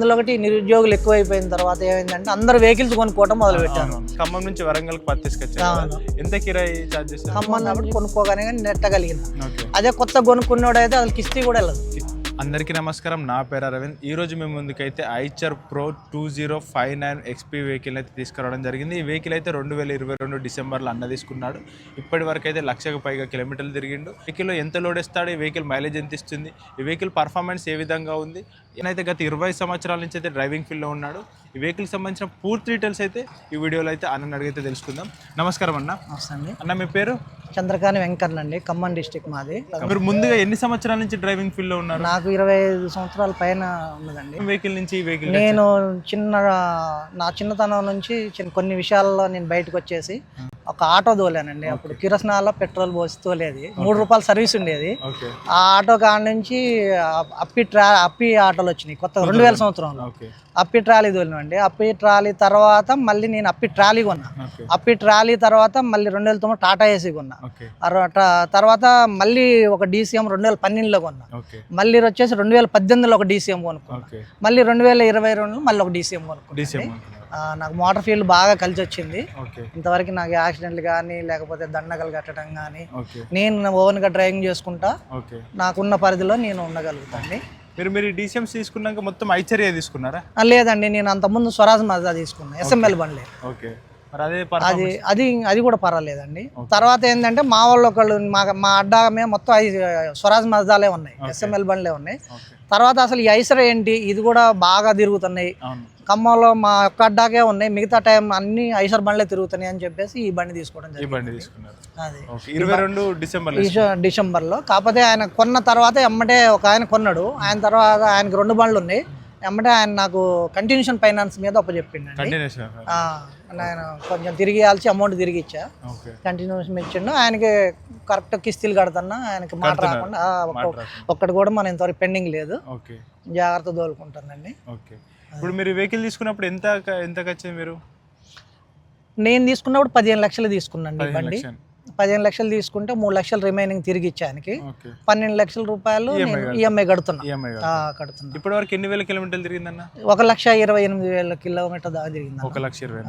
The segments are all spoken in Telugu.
అందులో ఒకటి నిరుద్యోగులు ఎక్కువైపోయిన తర్వాత ఏమైందంటే అందరు వెహికల్స్ కొనుక్కోవడం మొదలు పెట్టారు అవును. ఖమ్మం నుంచి వరంగల్. ఎంత కిరాయి ఖమ్మం కాబట్టి కొనుక్కోగానే కానీ నెట్టగలిగిన. అదే కొత్త కొనుక్కున్నాడు అయితే అసలు కిస్తీ కూడా వెళ్ళదు. అందరికీ నమస్కారం. నా పేరు అరవింద్. ఈ రోజు మేము ముందుకైతే Eicher pro two zero five nine XP vehicle అయితే తీసుకురావడం జరిగింది. ఈ వెహికల్ అయితే రెండు వేల ఇరవై రెండు డిసెంబర్లో అన్న తీసుకున్నాడు. ఇప్పటి వరకు అయితే లక్షకు పైగా కిలోమీటర్లు తిరిగిండు. వెహికల్లో ఎంత లోడ్ ఇస్తాడు? ఈ వెహికల్ మైలేజ్ ఎంత ఇస్తుంది? ఈ వెహికల్ పర్ఫార్మెన్స్ ఏ విధంగా ఉంది? ఈయనైతే గత ఇరవై సంవత్సరాల నుంచి అయితే డ్రైవింగ్ ఫీల్డ్లో ఉన్నాడు. ఈ వెహికల్కి సంబంధించిన పూర్తి డీటెయిల్స్ అయితే ఈ వీడియోలో అయితే అన్న అడిగితే తెలుసుకుందాం. నమస్కారం అన్న. వస్తుంది అన్న మీ పేరు? చంద్రకాని వెంకన్న అండి. ఖమ్మం డిస్టిక్ మాది. మీరు ముందుగా ఎన్ని సంవత్సరాల నుంచి డ్రైవింగ్ ఫీల్డ్లో ఉన్నారు? నాకు ఇరవై ఐదు సంవత్సరాల పైన ఉన్నదండి. వెహికల్ నుంచి వెహికల్ నేను చిన్న నా చిన్నతనం నుంచి చిన్న కొన్ని విషయాల్లో నేను బయటకు వచ్చేసి ఒక ఆటో తోలానండి. అప్పుడు కిరసనాల పెట్రోల్ పోసి తోలేది. మూడు రూపాయల సర్వీస్ ఉండేది. ఆ ఆటో కాడ నుంచి అప్పి ట్రా అప్పి ఆటోలు వచ్చినాయి. కొత్త రెండు వేల సంవత్సరంలో. అప్పి ట్రాలీ తోలినండి అప్పి ట్రాలీ తర్వాత మళ్ళీ నేను అప్పి ట్రాలీ కొన్నా. అప్పి ట్రాలీ తర్వాత మళ్ళీ రెండు వేల తొమ్మిది టాటా ఏసీ కొన్నా. తర్వాత మళ్ళీ ఒక డీసీఎం రెండు వేల పన్నెండులో కొన్నా. మళ్ళీ వచ్చేసి రెండు వేల పద్దెనిమిదిలో ఒక డీసీఎం కొనుక్కున్నా. మళ్ళీ రెండు వేల ఇరవై రెండులో మళ్ళీ ఒక డీసీఎం కొనుక్కున్నా. నాకు మోటార్ ఫీల్డ్ బాగా కలిసి వచ్చింది ఇంతవరకు నాకు యాక్సిడెంట్లు కానీ లేకపోతే దండగలు కట్టడం కానీ నేను ఓన్గా డ్రైవింగ్ చేసుకుంటా. నాకున్న పరిధిలో నేను ఉండగలుగుతాను మీరు మీరు డిసిఎంస్ తీసుకున్నాక మొత్తం ఐచర్య తీసుకున్నారా? లేదండి నేను అంతకుముందు స్వరాజ్ మజా తీసుకున్నా. ఎస్ఎంఎల్ బండ్లే. ఓకే. అదే అది అది కూడా పర్వాలేదండి. తర్వాత ఏంటంటే మా వాళ్ళు ఒకళ్ళు మా మా అడ్డా మేము మొత్తం ఐ స్వరాజ్ మజాలే ఉన్నాయి ఎస్ఎంఎల్ బండ్లే ఉన్నాయి. తర్వాత అసలు ఈ ఐసర్ ఏంటి? ఇది కూడా బాగా తిరుగుతున్నాయి. ఖమ్మంలో మా ఒక్క అడ్డాకే ఉన్నాయి. మిగతా టైం అన్ని ఐసర్ బండ్లే తిరుగుతున్నాయి అని చెప్పేసి ఈ బండి తీసుకోవడం జరిగింది. డిసెంబర్లో. కాకపోతే ఆయన కొన్న తర్వాత ఎమ్మటే ఒక ఆయన కొన్నాడు. ఆయన తర్వాత ఆయనకి రెండు బండ్లు ఉన్నాయి. ఎమ్మటే ఆయన నాకు కంటిన్యూషన్ ఫైనాన్స్ మీద చెప్పిండండి. కంటిన్యూషన్ నేను కొంచెం తిరిగి ఇవ్వాల్సి అమౌంట్ తిరిగి ఇచ్చా. కంటిన్యూషన్ ఇచ్చిండు. ఆయనకి కరెక్ట్ కిస్తీలు కడుతున్నా ఆయనకి మాట. రాకుండా. ఒక్కటి కూడా మన ఇంతవరకు పెండింగ్ లేదు. జాగ్రత్త తోలుకుంటానండి. ఓకే ఇప్పుడు మీరు వెహికల్ తీసుకున్నప్పుడు ఎంత ఎంత వచ్చింది మీరు? నేను తీసుకున్నప్పుడు పదిహేను లక్షలు పదిహేను బండి. పదిహేను లక్షలు తీసుకుంటే మూడు లక్షలు రిమైనింగ్ తిరిగి ఇచ్చా ఆయనకి ఓకే. పన్నెండు లక్షల రూపాయలు EMI నేను కడుతున్నా. ఈఎంఐ కడుతున్నా ఈఎంఐ ఆ, కడుతున్నా. ఇప్పటి వరకు ఎన్ని వేల కిలోమీటర్లు తిరిగిందన్న? ఒక లక్ష ఇరవై ఎనిమిది వేల కిలోమీటర్ దాకా తిరిగింది ఒక లక్ష ఇరవై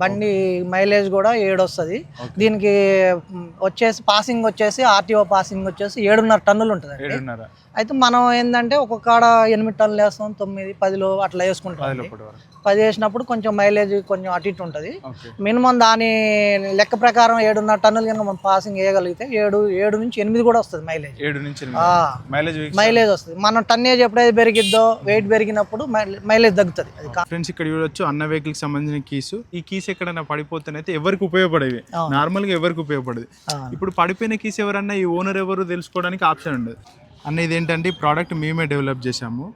బండి మైలేజ్ కూడా ఏడు వస్తుంది. దీనికి వచ్చేసి పాసింగ్ వచ్చేసి ఆర్టీఓ పాసింగ్ వచ్చేసి ఏడున్నర టన్నులు ఉంటుందండి ఏడున్నర. అయితే మనం ఏంటంటే ఒక కాడ ఎనిమిది టన్నులు వేస్తాం తొమ్మిది పదిలో అట్లా వేసుకుంటాం పది వేసినప్పుడు కొంచెం మైలేజ్ కొంచెం అటు ఇటు ఉంటుంది. మినిమం దాని లెక్క ప్రకారం ఏడున్నర టన్నులు కనుక మనం పాసింగ్ వేయగలిగితే ఏడు ఏడు నుంచి ఎనిమిది కూడా వస్తుంది మైలేజ్. ఏడు నుంచి మైలేజ్ మైలేజ్ వస్తుంది. మనం టన్నేజ్ ఎప్పుడైతే పెరిగిద్దో వెయిట్ పెరిగినప్పుడు మైలేజ్ తగ్గుతుంది. అది ఫ్రెండ్స్ ఇక్కడ చూడొచ్చు అన్న వెహికల్కి సంబంధించిన కీస్ ఈ కీస్ ఎక్కడైనా పడిపోతేనైతే ఎవరికి ఉపయోగపడేవి. నార్మల్గా ఎవరికి ఉపయోగపడదు. ఇప్పుడు పడిపోయిన కీస్ ఎవరన్నా ఈ ఓనర్ ఎవరు తెలుసుకోవడానికి ఆప్షన్ ఉండదు అన్న ఇదేంటంటే ఈ ప్రోడక్ట్ మేమే డెవలప్ చేసాము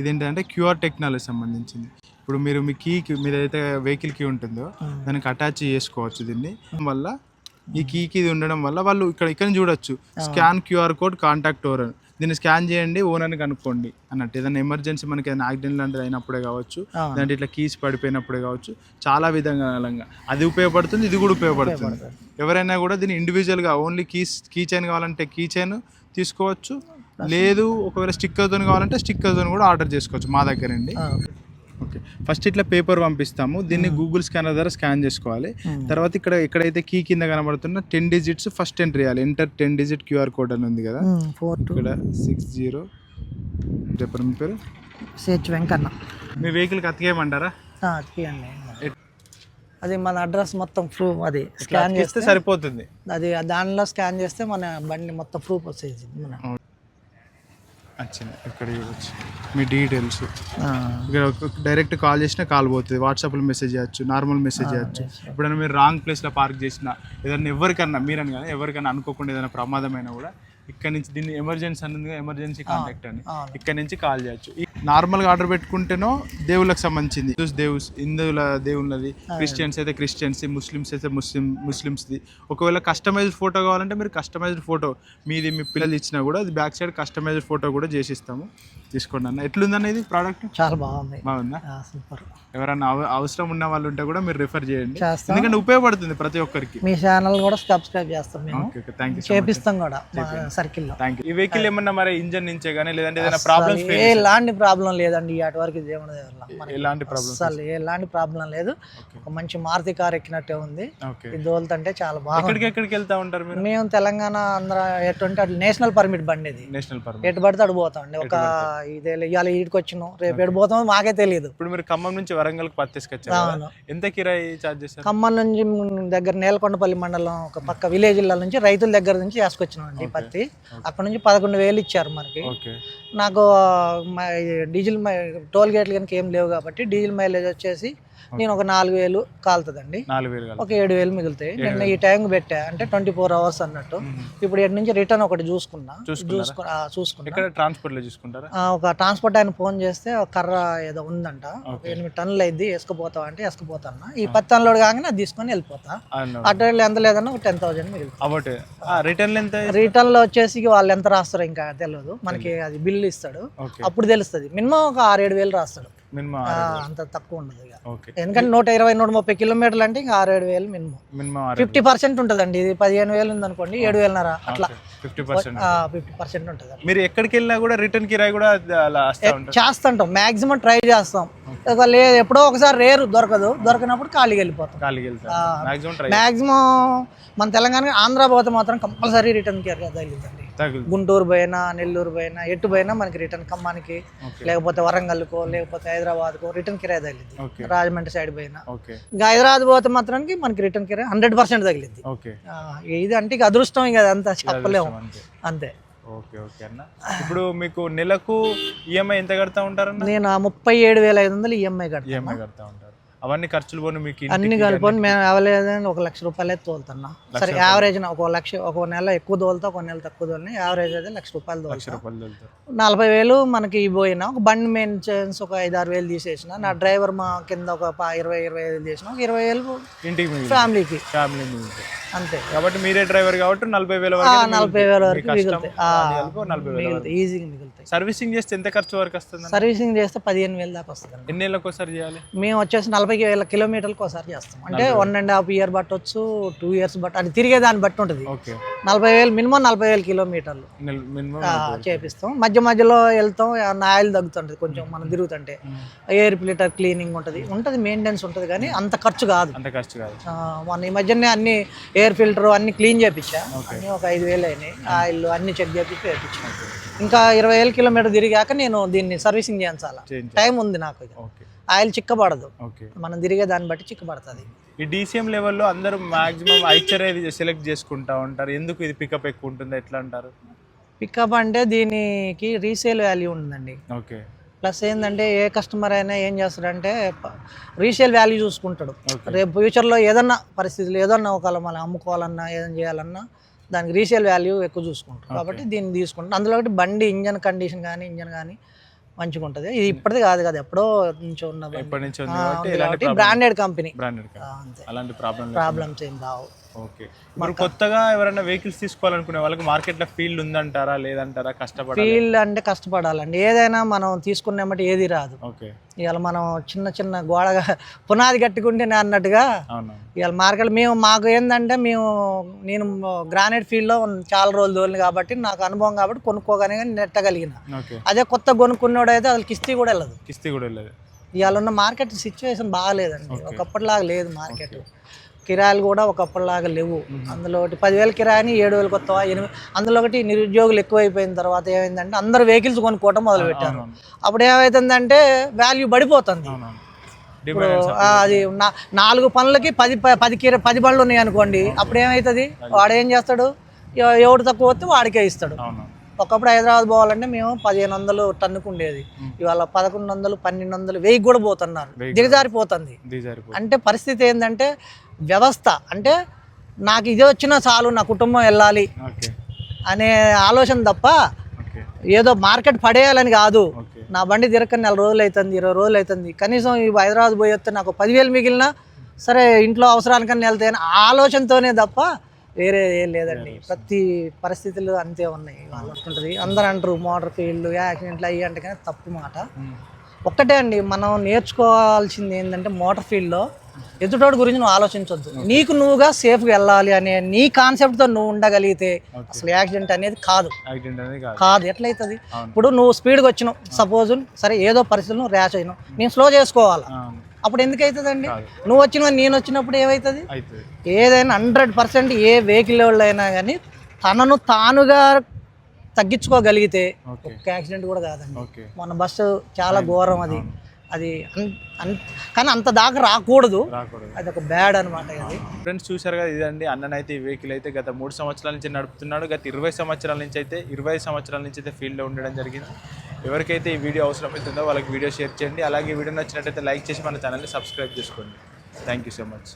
ఇదేంటంటే క్యూఆర్ టెక్నాలజీ సంబంధించింది. ఇప్పుడు మీరు మీ కీ మీద అయితే వెహికల్ కీ ఉంటుందో దానికి అటాచ్ చేసుకోవచ్చు దీన్ని. వల్ల ఈ కీకి ఇది ఉండడం వల్ల వాళ్ళు ఇక్కడ ఇక్కడ చూడొచ్చు. Scan QR code contact owner దీన్ని స్కాన్ చేయండి ఓనర్ని కనుక్కోండి అన్నట్టు. ఏదైనా ఎమర్జెన్సీ మనకి ఏదైనా యాక్సిడెంట్ లాంటిది అయినప్పుడే కావచ్చు. దాంట్లో ఇట్లా కీస్ పడిపోయినప్పుడే కావచ్చు చాలా విధంగా అది ఉపయోగపడుతుంది ఇది కూడా ఉపయోగపడుతుంది. ఎవరైనా కూడా దీన్ని ఇండివిజువల్గా ఓన్లీ కీస్ కీ చైన్ కావాలంటే కీ చైన్ తీసుకోవచ్చు. లేదు ఒకవేళ స్టిక్కర్తో కావాలంటే స్టిక్కర్తో కూడా ఆర్డర్ చేసుకోవచ్చు మా దగ్గర అండి ఓకే. ఫస్ట్ ఇట్లా పేపర్ పంపిస్తాము. దీన్ని గూగుల్ స్కానర్ ద్వారా స్కాన్ చేసుకోవాలి. తర్వాత ఇక్కడ ఎక్కడైతే కీ కింద కనబడుతున్న టెన్ డిజిట్స్ ఫస్ట్ ఎంటర్ చేయాలి enter ten digit QR code అని ఉంది కదా. Um, four two. ఇక్కడ సిక్స్ జీరో. చెప్పండి మీ పేరు? సిహెచ్ వెంకన్న. మీ వెహికల్కి అతికేయమంటారా? ఆ, అది మన అడ్రస్ మొత్తం ప్రూఫ్ అది. స్కాన్ చేస్తే సరిపోతుంది. అది దానిలో స్కాన్ చేస్తే మన బండి మొత్తం ప్రూఫ్ వస్తుంది మన వచ్చింది ఇక్కడ చూడొచ్చు. మీ డీటెయిల్స్ ఇక్కడ డైరెక్ట్ కాల్ చేసినా కాల్ పోతుంది. వాట్సాప్లో మెసేజ్ చేయొచ్చు నార్మల్ మెసేజ్ చేయొచ్చు. ఎప్పుడైనా మీరు రాంగ్ ప్లేస్లో పార్క్ చేసినా ఏదైనా ఎవరికన్నా మీరని కానీ ఎవరికైనా అనుకోకుండా ఏదైనా ప్రమాదమైనా కూడా ఇక్కడ నుంచి దీన్ని ఎమర్జెన్సీ అన్నది ఎమర్జెన్సీ కాంటాక్ట్ అని. ఇక్కడ నుంచి కాల్ చేయొచ్చు. నార్మల్గా ఆర్డర్ పెట్టుకుంటేనో దేవుళ్ళకి సంబంధించింది. హిందూస్ దేవుస్ హిందువుల దేవుళ్ళది క్రిస్టియన్స్ అయితే క్రిస్టియన్స్ ముస్లిమ్స్ అయితే ముస్లిం ముస్లిమ్స్ది ఒకవేళ కస్టమైజ్డ్ ఫోటో కావాలంటే మీరు కస్టమైజ్డ్ ఫోటో మీది మీ పిల్లలు ఇచ్చినా కూడా అది బ్యాక్ సైడ్ కస్టమైజ్డ్ ఫోటో కూడా చేసిస్తాము. తీసుకోండి అన్న. ఎట్లుందన్న ఇది ప్రోడక్ట్ చాలా బాగుంది. బాగుందా? సూపర్ ఎవరైనా అవ- అవసరం ఉన్న వాళ్ళు ఉంటే కూడా మీరు రిఫర్ చేయండి. ఎందుకంటే ఉపయోగపడుతుంది ప్రతి ఒక్కరికి. మీ ఛానల్ కూడా సబ్స్క్రైబ్ చేస్తాం మేము. థ్యాంక్ యూ చేపిస్తాం కూడా. థ్యాంక్ యూ ఈ వెహికల్ ఏమన్నా మరి ఇంజన్ నుంచే కానీ లేదంటే ఏదైనా ప్రాబ్లమ్స్ ఏ ఎలాంటి ప్రాబ్లం లేదండి అటు వరకు. మనకి ఎలాంటి ప్రాబ్లమ్స్ అసలు ఎలాంటి ప్రాబ్లం లేదు. ఒక మంచి మారుతి కార్ ఎక్కినట్టే ఉంది. ఓకే ఇది దోలుతుంటే చాలా బాగుంది. ఎక్కడికి ఎక్కడికి వెళ్తా ఉంటారు మీరు? మేము తెలంగాణ ఆంధ్ర ఎటువంటి అటు నేషనల్ పర్మిట్ బండి ఇది. National permit. ఎటు పడితే అటు పోతాం అండి ఒక ఇదే ఇవాళ ఈడికి వచ్చినాం. రేపు ఎటు పోతామో మాకే తెలియదు ఇప్పుడు మీరు ఖమ్మం నుంచి వరంగల్కి పత్తి తీసుకొచ్చారు కదా? అవును. ఎంత కిరాయి చార్జ్ చేస్తారు ఖమ్మం నుంచి దగ్గర నేలకొండపల్లి మండలం ఒక పక్క విలేజ్ ఇళ్ళ నుంచి రైతుల దగ్గర నుంచి వేసుకొచ్చినాం అండి పత్తి. అక్కడ నుంచి పదకొండు వేలు ఇచ్చారు మనకి. నాకు డీజిల్ టోల్ గేట్లు కనుక ఏం లేవు కాబట్టి డీజిల్ మైలేజ్ వచ్చేసి నేను ఒక నాలుగు వేలు కాలుతుందండి. ఒక ఏడు వేలు మిగులుతాయి. నిన్న ఈ టైం పెట్టా. అంటే ట్వంటీ ఫోర్ అవర్స్ అన్నట్టు. ఇప్పుడు ఇటు నుంచి రిటర్న్ ఒకటి చూసుకున్నా. చూసుకున్నా ఇక్కడ ట్రాన్స్పోర్ట్లో చూసుకుంటారా? ఆ, ఒక ట్రాన్స్పోర్ట్ ఆయన ఫోన్ చేస్తే ఒక కర్ర ఏదో ఉందంట. ఎనిమిది టన్నులు అయింది వేసుకుపోతావా అంటే వేసుకుపోతాను. ఈ పత్తి అన్లోడ్ కాగానే అది తీసుకొని వెళ్ళిపోతా. అటు ఎంత లేదన్నా ఒక టెన్ థౌసండ్ మిగులుతుంది. రిటర్న్లో వచ్చేసి వాళ్ళు ఎంత రాస్తారో ఇంకా తెలియదు మనకి అది బిల్ ఇస్తాడు. అప్పుడు తెలుస్తుంది. మినిమం ఒక ఆరు ఏడు వేలు రాస్తాడు. మినిమం అంత తక్కువ ఉండదు ఇక. ఎందుకంటే నూట ఇరవై నూట ముప్పై కిలోమీటర్లు అంటే ఇంకా ఆరు ఏడు వేలు మినిమం. మినిమం ఫిఫ్టీ పర్సెంట్ ఉంటుందండి ఇది పదిహేను వేలు ఉంది అనుకోండి ఏడు వేలన్నర అట్లా. ఫిఫ్టీ పర్సెంట్ ఫిఫ్టీ పర్సెంట్ ఉంటుంది మీరు ఎక్కడికి వెళ్ళినా కూడా రిటర్న్ కిరాయి కూడా చేస్తుంటాం మాక్సిమం ట్రై చేస్తాం. లేదు ఎప్పుడో ఒకసారి రేరు దొరకదు దొరకనప్పుడు ఖాళీకి వెళ్ళిపోతాం. ఖాళీకి మాక్సిమం మన తెలంగాణ ఆంధ్ర పోతే మాత్రం కంపల్సరీ రిటర్న్ కేర్ తగిలిందండి. తగులు గుంటూరు పోయినా నెల్లూరు పోయినా ఎటు పోయినా మనకి రిటర్న్ ఖమ్మానికి లేకపోతే వరంగల్కో లేకపోతే హైదరాబాద్కో రిటర్న్ కిరాయి తగిలింది రాజమండ్రి సైడ్ పోయినా. ఇంకా హైదరాబాద్ పోతే మాత్రానికి మనకి రిటర్న్ కిరాయి హండ్రెడ్ పర్సెంట్ తగిలింది ఇది అంటే ఇక అదృష్టం ఇక అంతా చెప్పలేము. అంతే. ఓకే ఓకే అన్న. ఇప్పుడు మీకు నెలకు ఈఎంఐ ఎంత కడతా ఉంటారన్న? నేను ముప్పై ఏడు వేల ఐదు వందలు ఈఎంఐ కడతాను. ఈఎంఐ కడతా ఉంటారు. అవన్నీ ఖర్చులు పోను మీకు అన్ని కలుపుకొని మేము అవలేదని ఒక లక్ష రూపాయలు అయితే తోలుతున్నా సరే యావరేజ్ ఒక లక్ష ఒక నెల ఎక్కువ తోలుతా ఒక నెల తక్కువ తోలినా యావరేజ్ అయితే లక్ష రూపాయలు లక్ష తోలుతా. నలభై వేలు మనకి పోయినా ఒక బండి మెయింటెనెన్స్ ఒక ఐదు ఆరు వేలు తీసేసిన నా డ్రైవర్ మా కింద ఒక ఇరవై ఇరవై ఐదు చేసిన ఒక ఇరవై వేలు ఇంటికి ఫ్యామిలీకి ఫ్యామిలీ అంతే. కాబట్టి మీరే డ్రైవర్ కాబట్టి నలభై వేల వరకు నలభై వేల వరకు మిగులుతాయి. ఈజీగా మిగులుతాయి. సర్వీసింగ్ చేస్తే ఎంత ఖర్చు వరకు వస్తుంది సర్వీసింగ్ చేస్తే పదిహేను వేలు దాకా వస్తుంది ఎన్ని నెలలకు ఒకసారి చేయాలి? మేము వచ్చేసి నలభై వేల కిలోమీటర్లకు ఒకసారి చేస్తాం. అంటే వన్ అండ్ హాఫ్ ఇయర్ పట్టొచ్చు టూ ఇయర్స్ బట్ అది తిరిగే దాన్ని బట్టి ఉంటుంది. ఓకే. నలభై వేలు మినిమం నలభై వేల కిలోమీటర్లు. చేపిస్తాం. మధ్య మధ్యలో వెళ్తాం ఆయిల్ తగ్గుతుంటుంది కొంచెం మనం తిరుగుతుంటే. ఎయిర్ ఫిల్టర్ క్లీనింగ్ ఉంటుంది. ఉంటుంది మెయింటెనెన్స్ ఉంటుంది కానీ అంత ఖర్చు కాదు. అంత ఖర్చు కాదు. ఆ, మొన్న ఈ మధ్యనే అన్ని ఎయిర్ ఫిల్టర్ అన్ని క్లీన్ చేయించా అన్ని ఒక ఐదు వేలు అయినాయి. ఆయిల్ అన్ని చెక్ చేపించి వేయించాను ఇంకా ఇరవై వేల కిలోమీటర్ తిరిగాక నేను దీన్ని సర్వీసింగ్ చేయించాలా. టైం ఉంది నాకు ఆయిల్ చిక్కబడదు. మనం తిరిగే దాన్ని బట్టి చిక్కబడుతుంది. ఈ డీసీఎం లెవెల్లో అందరూ మాక్సిమం ఐచర్ ఇది సెలెక్ట్ చేసుకుంటా ఉంటారు. ఎందుకు ఇది పికప్ ఎక్కువ ఉంటుంది ఎట్లా అంటారు? పికప్ అంటే దీనికి రీసేల్ వాల్యూ ఉందండి. ఓకే. ప్లస్ ఏంటంటే ఏ కస్టమర్ అయినా ఏం చేస్తాడంటే రీసేల్ వాల్యూ చూసుకుంటాడు. రేపు ఫ్యూచర్లో ఏదన్నా పరిస్థితులు ఏదన్నా ఒకవేళ మనం అమ్ముకోవాలన్నా ఏదైనా చేయాలన్నా దానికి రీసేల్ వాల్యూ ఎక్కువ చూసుకుంటారు కాబట్టి దీన్ని తీసుకుంటాం అందులో ఒకటి బండి ఇంజన్ కండిషన్ కానీ ఇంజన్ కానీ మంచిగా ఉంటుంది ఇది ఇప్పటిది కాదు కదా ఎప్పుడో నుంచి ఉన్న బండి. ఎప్పటి నుంచి బ్రాండెడ్ కంపెనీ బ్రాండెడ్ అలాంటి ప్రాబ్లం ప్రాబ్లమ్స్ ఏం రావు. ఓకే. ఇప్పుడు కొత్తగా ఎవరైనా వెహికల్స్ తీసుకోవాలనుకునే వాళ్ళకి మార్కెట్లో ఫీల్డ్ ఉందంటారా లేదంటారా కష్టపడాలి? ఫీల్డ్ అంటే కష్టపడాలండి. ఏదైనా మనం తీసుకున్నామంటే ఏది రాదు. ఓకే. ఇవాళ మనం చిన్న చిన్న గోడగా పునాది కట్టుకుంటేనే అన్నట్టుగా ఇవాళ మార్కెట్ మేము మాకు ఏంటంటే మేము నేను గ్రానైట్ ఫీల్డ్లో చాలా రోజులు తోలిన కాబట్టి నాకు అనుభవం కాబట్టి కొనుక్కోగానే కానీ నెట్టగలిగిన. అదే కొత్త కొనుక్కున్నాడు అయితే అసలు కిస్తీ కూడా వెళ్ళదు. కిస్తీ కూడా వెళ్ళదు. ఇవాళ ఉన్న మార్కెట్ సిచ్యువేషన్ బాగాలేదండి. ఒకప్పటిలాగా లేదు మార్కెట్. కిరాయిలు కూడా ఒకప్పటిలాగా లేవు. అందులో ఒకటి పదివేల కిరాయిని ఏడు వేలు కొత్త ఎనిమిది అందులో ఒకటి నిరుద్యోగులు ఎక్కువైపోయిన తర్వాత ఏమైందంటే అందరు వెహికల్స్ కొనుక్కోవటం మొదలు పెట్టారు అవునవును. అప్పుడు ఏమవుతుందంటే వాల్యూ పడిపోతుంది. ఇప్పుడు అది నా- నాలుగు పనులకి పది పది కిర పది బండ్లు ఉన్నాయి అనుకోండి అప్పుడు ఏమవుతుంది వాడు ఏం చేస్తాడు? ఎవ- ఎవడు తక్కువ వస్తే వాడికే ఇస్తాడు. ఒకప్పుడు హైదరాబాద్ పోవాలంటే మేము పదిహేను వందలు టన్నుకు ఉండేది. ఇవాళ పదకొండు వందలు పన్నెండు వందలు వెయ్యి కూడా పోతున్నారు. దిగజారిపోతుంది అంటే పరిస్థితి ఏంటంటే వ్యవస్థ అంటే నాకు ఇది వచ్చినా చాలు నా కుటుంబం వెళ్ళాలి అనే ఆలోచన తప్ప ఏదో మార్కెట్ పడేయాలని కాదు. నా బండి తిరగని నెల రోజులు అవుతుంది ఇరవై రోజులు అవుతుంది కనీసం ఈ హైదరాబాద్ పోయి వస్తే నాకు పదివేలు మిగిలినా సరే ఇంట్లో అవసరానికన్నా వెళ్తే అని ఆలోచనతోనే తప్ప వేరే ఏం లేదండి. ప్రతి పరిస్థితులు అంతే ఉన్నాయి. వాళ్ళు ఉంటుంది అందరూ అంటారు మోటార్ ఫీల్డ్ యాక్సిడెంట్లు అయ్యి అంటే కానీ తప్పు మాట. ఒక్కటే అండి మనం నేర్చుకోవాల్సింది ఏంటంటే మోటార్ ఫీల్డ్లో ఎదుటోడి గురించి నువ్వు ఆలోచించొద్దు. నీకు నువ్వుగా సేఫ్గా వెళ్ళాలి అనే నీ కాన్సెప్ట్తో నువ్వు ఉండగలిగితే అసలు యాక్సిడెంట్ అనేది కాదు. కాదు. ఎట్లయితుంది. ఇప్పుడు నువ్వు స్పీడ్గా వచ్చినావు. సపోజ్ సరే ఏదో పరిస్థితుల్లో ర్యాష్ అయినావు. నేను స్లో చేసుకోవాలా. అప్పుడు ఎందుకు అవుతుందండి. నువ్వు వచ్చిన నేను వచ్చినప్పుడు ఏమవుతుంది ఏదైనా హండ్రెడ్ పర్సెంట్ ఏ వెహికల్ వాళ్ళు అయినా కానీ తనను తానుగా తగ్గించుకోగలిగితే ఒక్క యాక్సిడెంట్ కూడా కాదండి. మన బస్సు చాలా ఘోరం అది. అది కానీ అంత దాకా రాకూడదు. అది ఒక బ్యాడ్ అనమాట ఇది. ఫ్రెండ్స్ చూశారు కదా ఇదండి అన్ననైతే ఈ వెహికల్ అయితే గత మూడు సంవత్సరాల నుంచి నడుపుతున్నాడు గత ఇరవై సంవత్సరాల నుంచి అయితే ఇరవై సంవత్సరాల నుంచి అయితే ఫీల్డ్లో ఉండడం జరిగింది. ఎవరికైతే ఈ వీడియో అవసరమవుతుందో వాళ్ళకి వీడియో షేర్ చేయండి. అలాగే వీడియో నచ్చినట్టయితే లైక్ చేసి మన ఛానల్ని సబ్స్క్రైబ్ చేసుకోండి. Thank you so much.